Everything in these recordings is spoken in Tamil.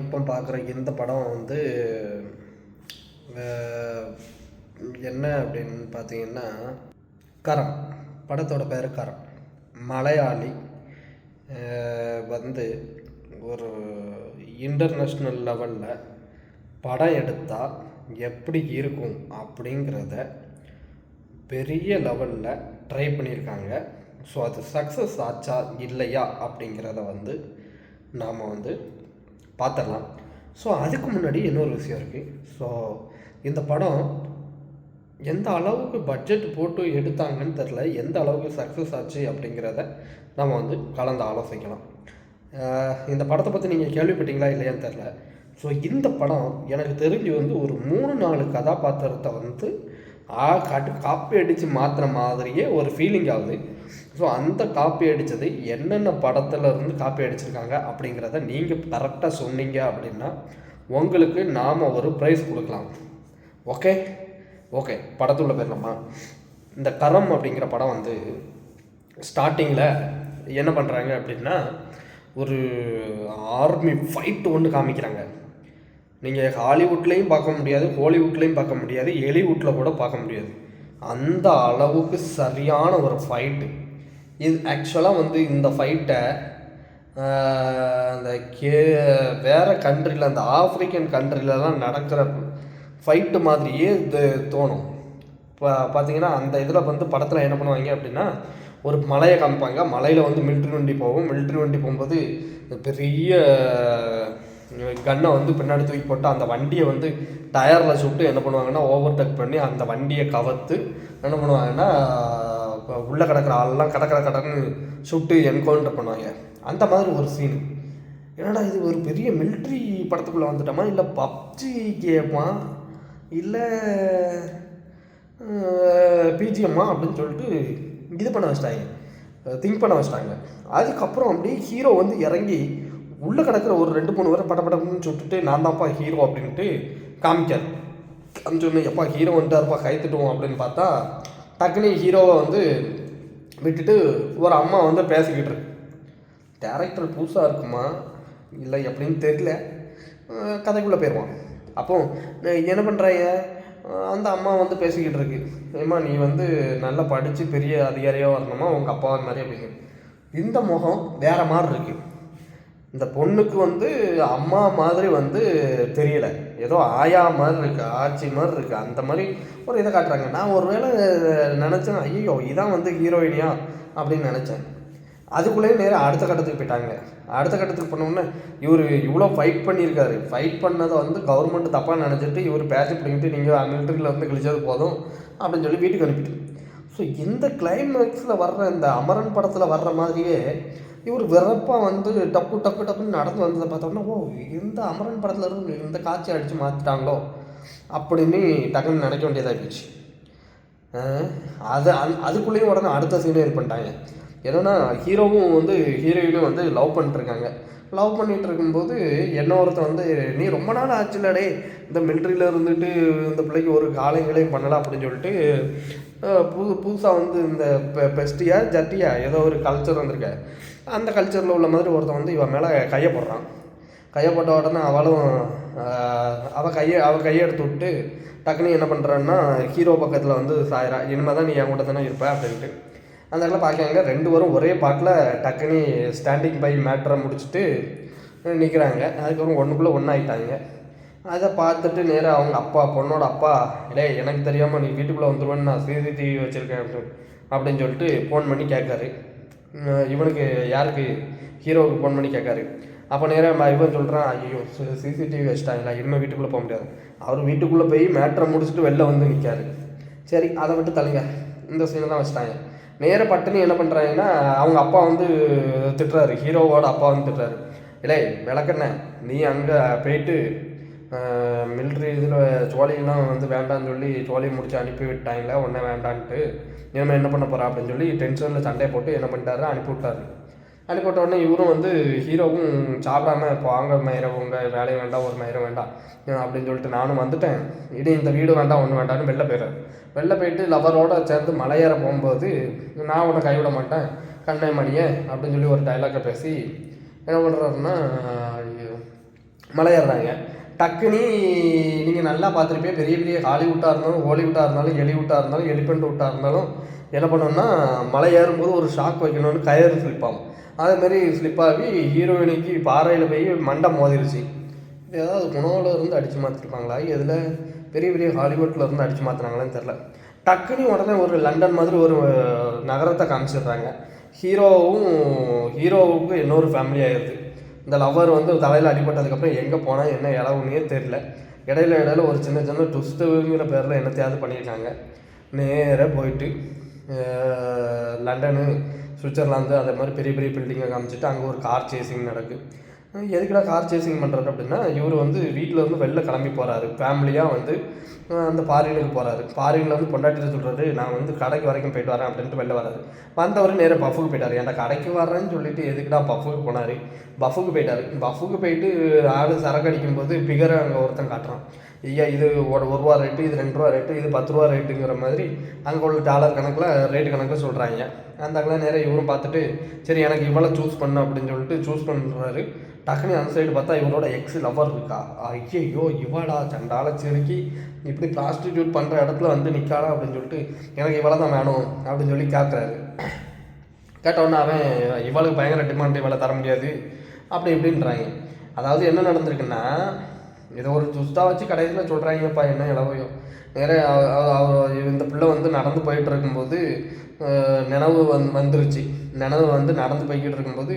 இப்போ பார்க்குற இந்த படம் வந்து என்ன அப்படின்னு பார்த்தீங்கன்னா கரம். படத்தோட பேர் கரம். மலையாளி வந்து ஒரு இன்டர்நேஷ்னல் லெவலில் படம் எடுத்தால் எப்படி இருக்கும் அப்படிங்கிறத பெரிய லெவலில் ட்ரை பண்ணியிருக்காங்க. ஸோ அது சக்ஸஸ் ஆச்சா இல்லையா அப்படிங்கிறத வந்து நாம் வந்து பார்த்துடலாம் ஸோ அதுக்கு முன்னாடி இன்னொரு விஷயம் இருக்குது ஸோ இந்த படம் எந்த அளவுக்கு பட்ஜெட் போட்டு எடுத்தாங்கன்னு தெரில எந்த அளவுக்கு சக்ஸஸ் ஆச்சு அப்படிங்கிறத நம்ம வந்து கலந்து ஆலோசிக்கலாம். இந்த படத்தை பற்றி நீங்கள் கேள்விப்பட்டீங்களா இல்லையான்னு தெரில ஸோ இந்த படம் எனக்கு தெரிஞ்சு வந்து ஒரு மூணு நாலு கதாபாத்திரத்தை வந்து ஆ காட்டு காப்பி அடித்து மாற்றுற மாதிரியே ஒரு ஃபீலிங் ஆகுது. ஸோ அந்த காப்பி அடித்தது என்னென்ன படத்தில் இருந்து காப்பி அடிச்சிருக்காங்க அப்படிங்கிறத நீங்கள் கரெக்டாக சொன்னீங்க அப்படின்னா உங்களுக்கு நாம் ஒரு ப்ரைஸ் கொடுக்கலாம். ஓகே ஓகே படத்துள்ள போயிடலாமா இந்த கரம் அப்படிங்கிற படம் வந்து ஸ்டார்டிங்கில் என்ன பண்ணுறாங்க அப்படின்னா ஒரு ஆர்மி ஃபைட் ஒன்று காமிக்கிறாங்க. நீங்கள் ஹாலிவுட்லேயும் பார்க்க முடியாது ஹாலிவுட்லேயும் பார்க்க முடியாது எலிவுட்டில் கூட பார்க்க முடியாது. அந்த அளவுக்கு சரியான ஒரு ஃபைட்டு இது ஆக்சுவலாக வந்து இந்த ஃபைட்டை அந்த கே வேறு கண்ட்ரியில் அந்த ஆப்ரிக்கன் கண்ட்ரிலலாம் நடக்கிற ஃபைட்டு மாதிரியே இது தோணும். இப்போ பார்த்தீங்கன்னா அந்த இதில் வந்து படத்தில் என்ன பண்ணுவாங்க அப்படின்னா ஒரு மலையை காமிப்பாங்க. மலையில் வந்து மிலிட்ரி வண்டி போகும். மிலிட்ரி வண்டி போகும்போது பெரிய கன்னை வந்து பின்னாடி தூக்கி போட்டு அந்த வண்டியை வந்து டயரில் சுட்டு என்ன பண்ணுவாங்கன்னா ஓவர் டக் பண்ணி அந்த வண்டியை கவர்த்து என்ன பண்ணுவாங்கன்னா இப்போ உள்ளே கிடக்கிற ஆள்லாம் கடற்கரை கடன்னு சுட்டு என்கவுண்டர் பண்ணுவாங்க. அந்த மாதிரி ஒரு சீன் என்னடா இது ஒரு பெரிய மிலிட்ரி படத்துக்குள்ளே வந்துட்டோமா? இல்லை பப்ஜி கேமா? இல்லை பிஜிஎம்மா அப்படின்னு சொல்லிட்டு இது பண்ண வச்சிட்டாங்க. திங்க் பண்ண வச்சிட்டாங்க. அதுக்கப்புறம் அப்படியே ஹீரோ வந்து இறங்கி உள்ளே கிடக்கிற ஒரு ரெண்டு மூணு பேரை படப்படம்னு சுட்டுட்டு நான் தான்ப்பா ஹீரோ அப்படின்ட்டு காமிக்கார். காமிச்சோடனே எப்பா ஹீரோ வந்துட்டாருப்பா கை தட்டுவோம் அப்படின்னு பார்த்தா டக்குனு ஹீரோவை வந்து விட்டுட்டு ஒரு அம்மா வந்து பேசிக்கிட்டு இருக்கு. டேரக்டர் புதுசாக இருக்குமா? இல்லை எப்படின்னு தெரியல. கதைக்குள்ளே போயிடுவான் அப்போ என்ன பண்ணுறாங்க அந்த அம்மா வந்து பேசிக்கிட்டு இருக்கு. ஏம்மா நீ வந்து நல்லா படித்து பெரிய அதிகாரியாக வரணுமா? உங்கள் அப்பா மாதிரி அப்படிங்க இந்த முகம் வேறு மாதிரி இருக்குது இந்த பொண்ணுக்கு வந்து அம்மா மாதிரி வந்து தெரியல. ஏதோ ஆயா மாதிரி இருக்கு ஆச்சி மாதிரி இருக்கு. அந்த மாதிரி ஒரு இதை காட்டுறாங்க. நான் ஒருவேளை நினச்சேன் ஐயோ இதான் வந்து ஹீரோயினியா அப்படின்னு நினச்சேன். அதுக்குள்ளேயே நேராக அடுத்த கட்டத்துக்கு போயிட்டாங்க. அடுத்த கட்டத்துக்கு பண்ணோன்னே இவர் இவ்வளோ ஃபைட் பண்ணியிருக்காரு. ஃபைட் பண்ணதை வந்து கவர்மெண்ட் தப்பாக நினச்சிட்டு இவர் பேட்ச் பிடிங்கிட்டு நீங்கள் மிலிட்டரியில் வந்து கிழிச்சது போதும் அப்படின்னு சொல்லி வீட்டுக்கு அனுப்பிட்டு ஸோ இந்த கிளைமேக்ஸில் வர்ற இந்த அமரன் படத்தில் வர்ற மாதிரியே இவர் வெறப்பாக வந்து டப்பு டப்பு டப்புன்னு நடந்து வந்ததை பார்த்தோம்னா ஓ இந்த அமரன் படத்தில் இருந்து இந்த காட்சி அடித்து மாற்றிட்டாங்களோ அப்படின்னு டக்குன்னு நினைக்க வேண்டியதாக போச்சு அது அந் அதுக்குள்ளேயும் உடனே அடுத்த சீனே இது பண்ணிட்டாங்க. என்னன்னா ஹீரோவும் வந்து ஹீரோயினும் வந்து லவ் பண்ணிட்டுருக்காங்க. லவ் பண்ணிகிட்டு இருக்கும்போது என்ன ஒருத்தன் வந்து நீ ரொம்ப நாள் ஆச்சுலடே இந்த மிலிட்ரியில் இருந்துட்டு இந்த பிள்ளைக்கு ஒரு காலைங்களையும் பண்ணலாம் அப்படின்னு சொல்லிட்டு புது புதுசாக வந்து இந்த பெ பெஸ்டியா ஜட்டியா ஏதோ ஒரு கல்ச்சர் வந்திருக்க. அந்த கல்ச்சரில் உள்ள மாதிரி ஒருத்தன் வந்து இவன் மேலே கையை போடுறான். கையை போட்ட உடனே அவளும் அவள் கையை அவள் கையை எடுத்து விட்டு டக்குன்னு என்ன பண்ணுறான்னா ஹீரோ பக்கத்தில் வந்து சாயிரா இனிமேல் தான் நீ என் கூட தானே இருப்ப அப்படின்ட்டு. அந்த இடத்துல பார்க்காங்க ரெண்டு பேரும் ஒரே பாட்டில் டக்குன்னு ஸ்டாண்டிங் பை மேட்ரை முடிச்சுட்டு நிற்கிறாங்க அதுக்கப்புறம் ஒன்றுக்குள்ளே ஒன்றாயிட்டாங்க அதை பார்த்துட்டு நேராக அவங்க அப்பா பொண்ணோட அப்பா இல்லை எனக்கு தெரியாமல் நீ வீட்டுக்குள்ளே வந்துடுவேன்னு நான் சிசிடிவி வச்சுருக்கேன் அப்படின்னு அப்படின்னு சொல்லிட்டு ஃபோன் பண்ணி கேட்காரு. இவனுக்கு யாருக்கு? ஹீரோவுக்கு ஃபோன் பண்ணி கேட்காரு. அப்போ நேராக இவன் சொல்கிறான் ஐயோ சிசிடிவி வச்சுட்டாங்களா இனிமேல் வீட்டுக்குள்ளே போக முடியாது. அவர் வீட்டுக்குள்ளே போய் மேட்ரை முடிச்சுட்டு வெளில வந்து நிற்காரு சரி அதை விட்டு தள்ளுங்க. இந்த சீனை தான் வச்சுட்டாங்க. நேர பட்டுன்னு என்ன பண்ணுறாங்கன்னா அவங்க அப்பா வந்து திட்டுறாரு. ஹீரோவோட அப்பா வந்து திட்டுறாரு. இல்லை விளக்கண்ண நீ அங்கே போயிட்டு மிலிட்ரி இதில் சோழியெல்லாம் வந்து வேண்டான்னு சொல்லி ஜோலியை முடிச்சு அனுப்பி விட்டாங்களே ஒன்றே வேண்டான்ட்டு. இனிமேல் என்ன பண்ண போகிறா அப்படின்னு சொல்லி டென்ஷனில் சண்டையை போட்டு என்ன பண்ணிட்டாரு? அனுப்பி விட்டாரு. அனுப்பி விட்ட உடனே இவரும் வந்து ஹீரோவும் சாப்பிடாம இப்போ வாங்க மயிரம் உங்கள் வேலையும் வேண்டாம் ஒரு மயிரம் வேண்டாம் அப்படின்னு சொல்லிட்டு நானும் வந்துட்டேன். இனி இந்த வீடு வேண்டாம் ஒன்று வேண்டாம்னு வெளில போயிடுறேன் வெளில போயிட்டு லவரோட சேர்ந்து மலையேற போகும்போது நான் உன்னை கைவிட மாட்டேன் கண்ணை மணியே அப்படின்னு சொல்லி ஒரு டைலாக்கை பேசி என்ன பண்ணுறாருன்னா மலை டக்குன்னு டக்குனி நீங்கள் நல்லா பார்த்துருப்பேன் பெரிய பெரிய ஹாலிவுட்டாக இருந்தாலும் ஹாலிவுட்டாக இருந்தாலும் எலிவுட்டாக இருந்தாலும் எலிஃபெண்ட் விட்டாக இருந்தாலும் என்ன பண்ணோம்னா மலை ஏறும்போது ஒரு ஷாக் வைக்கணும்னு கயிறு ஸ்லிப் ஆகும். அதேமாரி ஸ்லிப்பாகி ஆகி ஹீரோயினிக்கு பாறையில் போய் மண்டை மோதிருச்சு. இது ஏதாவது குணவில் இருந்து அடித்து மாற்றிருப்பாங்களா எதில்? பெரிய பெரிய ஹாலிவுட்டில் இருந்து அடித்து மாற்றினாங்களான்னு தெரில டக்குன்னு உடனே ஒரு லண்டன் மாதிரி ஒரு நகரத்தை காமிச்சிடுறாங்க. ஹீரோவும் ஹீரோவுக்கு இன்னொரு ஃபேமிலி ஆயிடுது இந்த லவ்வர் வந்து தலையில் அடிபட்டதுக்கப்புறம் எங்கே போனால் என்ன இளவுன்னே தெரில இடையில இடையில ஒரு சின்ன சின்ன ட்விஸ்ட்டுங்கிற பேரில் என்னத்தையாவது பண்ணியிருக்காங்க. நேராக போயிட்டு லண்டனு சுவிட்சர்லாந்து அதே மாதிரி பெரிய பெரிய பில்டிங்கை காமிச்சிட்டு அங்கே ஒரு கார் சேசிங் நடக்குது எதுக்குடா கார் சேசிங் பண்ணுறாரு அப்படின்னா இவர் வந்து வீட்டில் இருந்து வெளில கிளம்பி போகிறாரு ஃபேமிலியாக வந்து அந்த பாரினுக்கு போகிறாரு பாரினில் வந்து பொண்டாட்டிட்டு சொல்கிறாரு நான் வந்து கடைக்கு வரைக்கும் போயிட்டு வரேன் அப்படின்ட்டு வெளில வராரு. வந்தவர் நேராக பஃபுக்கு போயிட்டார். ஏன்டா கடைக்கு வர்றேன்னு சொல்லிட்டு எதுக்குடா பஃபுக்கு போனார்? பஃபுக்கு போயிட்டார். பஃபுக்கு போயிட்டு ஆள் சரக்கு அடிக்கும்போது பிகரை அங்கே ஒருத்தன் காட்டுறான். ஐயா இது ஒரு ஒரு ரூபா ரேட்டு இது ரெண்டு ரூபா ரேட்டு இது பத்து ரூபா ரேட்டுங்கிற மாதிரி அங்கே உள்ள டாலர் கணக்கில் ரேட்டு கணக்கில் சொல்கிறாங்க அந்த அக்கெல்லாம் நேராக இவரும் பார்த்துட்டு சரி எனக்கு இவ்வளோ சூஸ் பண்ணு அப்படின்னு சொல்லிட்டு சூஸ் பண்ணுறாரு டக்குனு அந்த சைடு பார்த்தா இவரோட எக்ஸ் லவர் இருக்கா? ஐயோ இவளா சண்டால செருக்கி இப்படி ப்ராஸ்டிடியூட் பண்ணுற இடத்துல வந்து நிற்காளா அப்படின்னு சொல்லிட்டு எனக்கு இவ்வளோ தான் வேணும் அப்படின்னு சொல்லி கேட்குறாரு கேட்டவுடனே அவன் இவளுக்கு பயங்கர டிமாண்ட் இவளை தர முடியாது. அப்படி இப்படின்றாங்க. அதாவது என்ன நடந்திருக்குன்னா இதை ஒரு துஸ்தாக வச்சு கடைசியில் சொல்கிறாங்கப்பா என்ன இளவையோ? நிறைய இந்த பிள்ளை வந்து நடந்து போயிட்டு இருக்கும்போது நினைவு வந் வந்துருச்சு. நினைவு வந்து நடந்து போய்கிட்டு இருக்கும்போது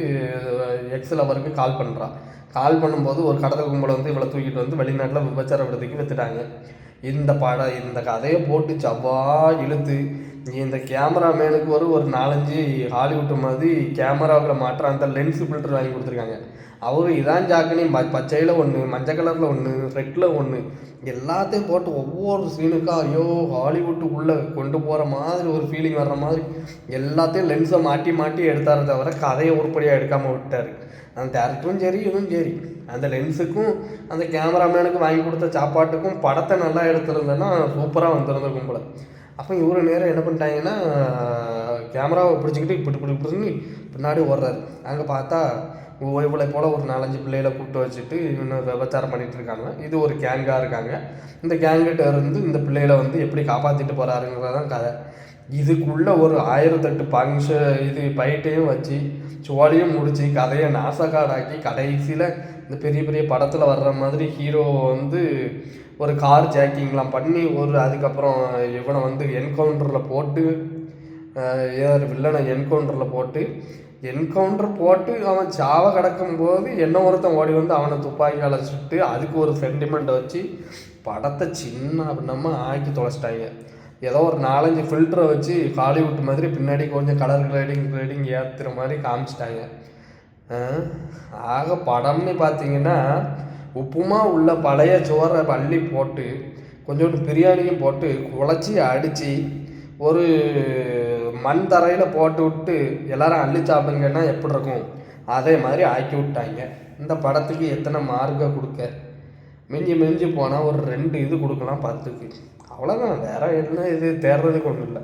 எக்ஸில் அவருக்கு கால் பண்ணுறா கால் பண்ணும்போது ஒரு கடத்தல் கும்பலை வந்து இவ்வளோ தூக்கிட்டு வந்து வெளிநாட்டில் விபச்சார விடுதிக்கு வித்துட்டாங்க. இந்த பட இந்த கதையை போட்டு சவ்வா இழுத்து இந்த கேமராமேனுக்கு ஒரு ஒரு நாலஞ்சு ஹாலிவுட் மாதிரி கேமராவில் மாற்ற அந்த லென்ஸ் ஃபில்டர் வாங்கி கொடுத்துருக்காங்க. அவரு இதான் ஜாக்கினி. ம பச்சையில் ஒன்று மஞ்சள் கலரில் ஒன்று ரெட்டில் ஒன்று எல்லாத்தையும் போட்டு ஒவ்வொரு சீனுக்கும் ஐயோ ஹாலிவுட்டுக்குள்ளே கொண்டு போகிற மாதிரி ஒரு ஃபீலிங் வர்ற மாதிரி எல்லாத்தையும் லென்ஸை மாட்டி மாட்டி எடுத்தார் தவிர கதையை உருப்படியாக எடுக்காமல் விட்டார். அந்த டேரக்டரும் சரி இதுவும் சரி. அந்த லென்ஸுக்கும் அந்த கேமராமேனுக்கு வாங்கி கொடுத்த சாப்பாட்டுக்கும் படத்தை நல்லா எடுத்திருந்தேன்னா சூப்பராக வந்திருந்திருக்கும் போல. அப்போ இவர் நேரம் என்ன பண்ணிட்டாங்கன்னா கேமராவை பிடிச்சிக்கிட்டு இப்படி இப்படி இப்படின்னு பின்னாடி ஓடுறாரு. அங்கே பார்த்தா இவளை போல் ஒரு நாலஞ்சு பிள்ளைகளை கூப்பிட்டு வச்சுட்டு இன்னும் விபச்சாரம் பண்ணிட்டு இருக்காங்க. இது ஒரு கேங்காக இருக்காங்க. இந்த கேங்கிட்ட இருந்து இந்த பிள்ளைகளை வந்து எப்படி காப்பாற்றிட்டு போகிறாருங்கிறதான் கதை. இதுக்குள்ளே ஒரு ஆயிரத்தெட்டு ஃபங்க்ஷன் இது பைட்டையும் வச்சு சோழியும் முடித்து கதையை நாசக்காடாக்கி கடைசியில் இந்த பெரிய பெரிய படத்தில் வர்ற மாதிரி ஹீரோ வந்து ஒரு கார் ஜாக்கிங்லாம் பண்ணி ஒரு அதுக்கப்புறம் இவனை வந்து என்கவுண்டரில் போட்டு ஏஆர் வில்லனை என்கவுண்டரில் போட்டு என்கவுண்டர் போட்டு அவன் சாவ கிடக்கும்போது என்ன ஒருத்தன் ஓடி வந்து அவனை துப்பாக்கியால் சுட்டு அதுக்கு ஒரு சென்டிமெண்ட் வச்சு படத்தை சின்ன நம்ம ஆக்கி தொலைச்சிட்டாங்க. ஏதோ ஒரு நாலஞ்சு ஃபில்டரை வச்சு ஹாலிவுட் மாதிரி பின்னாடி கொஞ்சம் கலர் கிரேடிங் கிரேடிங் ஏற்றுற மாதிரி காமிச்சிட்டாங்க. ஆக படம்னு பார்த்தீங்கன்னா உப்புமா உள்ள பழைய சோறை அள்ளி போட்டு கொஞ்சோண்டு பிரியாணியும் போட்டு குழச்சி அடித்து ஒரு மண் தரையில் போட்டு விட்டு எல்லாரும் அள்ளி சாப்பிடுங்கன்னா எப்படி இருக்கும்? அதே மாதிரி ஆக்கி விட்டாங்க. இந்த படத்துக்கு எத்தனை மார்க்கை கொடுக்க? மிஞ்சி மிஞ்சி போனால் ஒரு ரெண்டு இது கொடுக்கலாம் பத்துக்கு அவ்வளோதான் வேற என்ன இது? தேடுறதுக்கு ஒன்றும் இல்லை.